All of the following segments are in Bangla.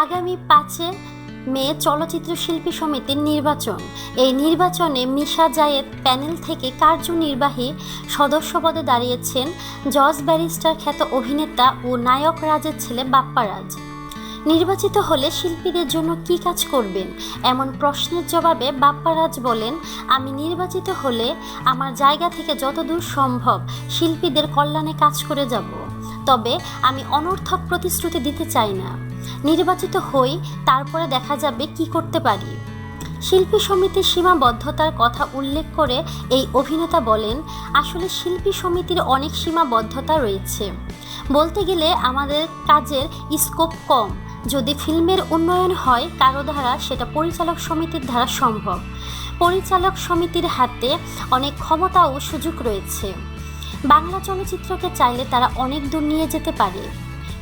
আগামী পাঁচে মে চলচ্চিত্র শিল্পী সমিতির নির্বাচন। এই নির্বাচনে মিশা জায়েদ প্যানেল থেকে কার্যনির্বাহী সদস্য পদে দাঁড়িয়েছেন জজ ব্যারিস্টার খ্যাত অভিনেতা ও নায়ক রাজের ছেলে বাপ্পারাজ। নির্বাচিত হলে শিল্পীদের জন্য কী কাজ করবেন? এমন প্রশ্নের জবাবে বাপ্পারাজ বলেন, আমি নির্বাচিত হলে আমার জায়গা থেকে যতদূর সম্ভব শিল্পীদের কল্যাণে কাজ করে যাব। তবে আমি অনর্থক প্রতিশ্রুতি দিতে চাই না। নির্বাচিত হই, তারপরে দেখা যাবে কি করতে পারি। শিল্পী সমিতির সীমাবদ্ধতার কথা উল্লেখ করে এই অভিনেতা বলেন, আসলে শিল্পী সমিতির অনেক সীমাবদ্ধতা রয়েছে। বলতে গেলে আমাদের কাজের স্কোপ কম। যদি ফিল্মের উন্নয়ন হয় কারও দ্বারা সেটা পরিচালক সমিতির দ্বারা সম্ভব। পরিচালক সমিতির হাতে অনেক ক্ষমতা ও সুযোগ রয়েছে। বাংলা চলচ্চিত্রকে চাইলে তারা অনেক দূর নিয়ে যেতে পারে।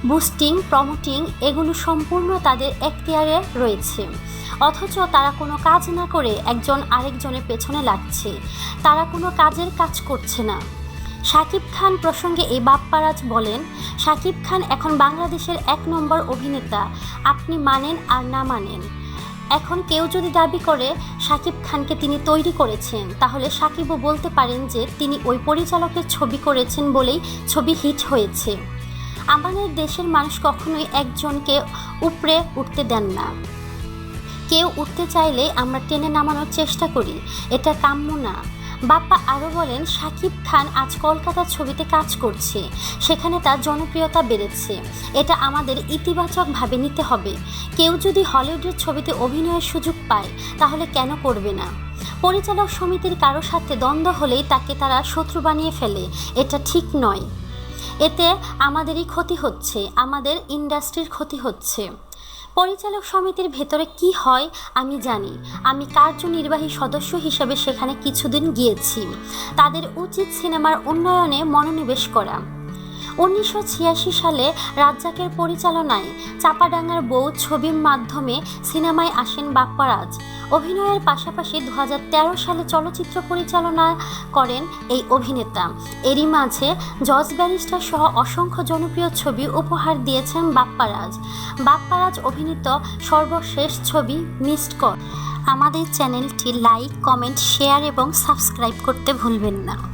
বুস্টিং, প্রমোটিং এগুলো সম্পূর্ণ তাদের এখতিয়ারে রয়েছে। অথচ তারা কোনো কাজ না করে একজন আরেকজনের পেছনে লাগছে। তারা কোনো কাজের কাজ করছে না। শাকিব খান প্রসঙ্গে এই বাপ্পারাজ বলেন, শাকিব খান এখন বাংলাদেশের এক নম্বর অভিনেতা। আপনি মানেন আর না মানেন। এখন কেউ যদি দাবি করে সাকিব খানকে তিনি তৈরি করেছেন, তাহলে সাকিবও বলতে পারেন যে তিনি ওই পরিচালকের ছবি করেছেন বলেই ছবি হিট হয়েছে। আমাদের দেশের মানুষ কখনোই একজনকে উপরে উঠতে দেন না। কেউ উঠতে চাইলে আমরা টেনে নামানোর চেষ্টা করি, এটা কাম্য না। বাপ্পা আরও বলেন শাকিব খান আজ কলকাতার ছবিতে কাজ করছে। সেখানে তার জনপ্রিয়তা বেড়েছে। এটা আমাদের ইতিবাচকভাবে নিতে হবে। কেউ যদি হলিউডের ছবিতে অভিনয়ের সুযোগ পায়, তাহলে কেন করবে না? পরিচালক সমিতির কারও সাথে দ্বন্দ্ব হলেই তাকে তারা শত্রু বানিয়ে ফেলে। এটা ঠিক নয়। এতে আমাদেরই ক্ষতি হচ্ছে, আমাদের ইন্ডাস্ট্রির ক্ষতি হচ্ছে। পরিচালক সমিতির ভেতরে কি হয় আমি জানি। আমি কার্যনির্বাহী সদস্য হিসেবে সেখানে কিছুদিন গিয়েছি। তাদের উচিত সিনেমার উন্নয়নে মনোনিবেশ করা। উনিশশো ছিয়াশি সালে রাজ্জাকের পরিচালনায় চাপাডাঙ্গার বউ ছবির মাধ্যমে সিনেমায় আসেন বাপ্পারাজ। অভিনয়ের পাশাপাশি দু হাজার তেরো সালে চলচ্চিত্র পরিচালনা করেন এই অভিনেতা। এরই মাঝে জজ ব্যারিস্টার সহ অসংখ্য জনপ্রিয় ছবি উপহার দিয়েছেন বাপ্পারাজ। বাপ্পারাজ অভিনীত সর্বশেষ ছবি মিসড কল আমাদের চ্যানেলটি লাইক, কমেন্ট, শেয়ার এবং সাবস্ক্রাইব করতে ভুলবেন না।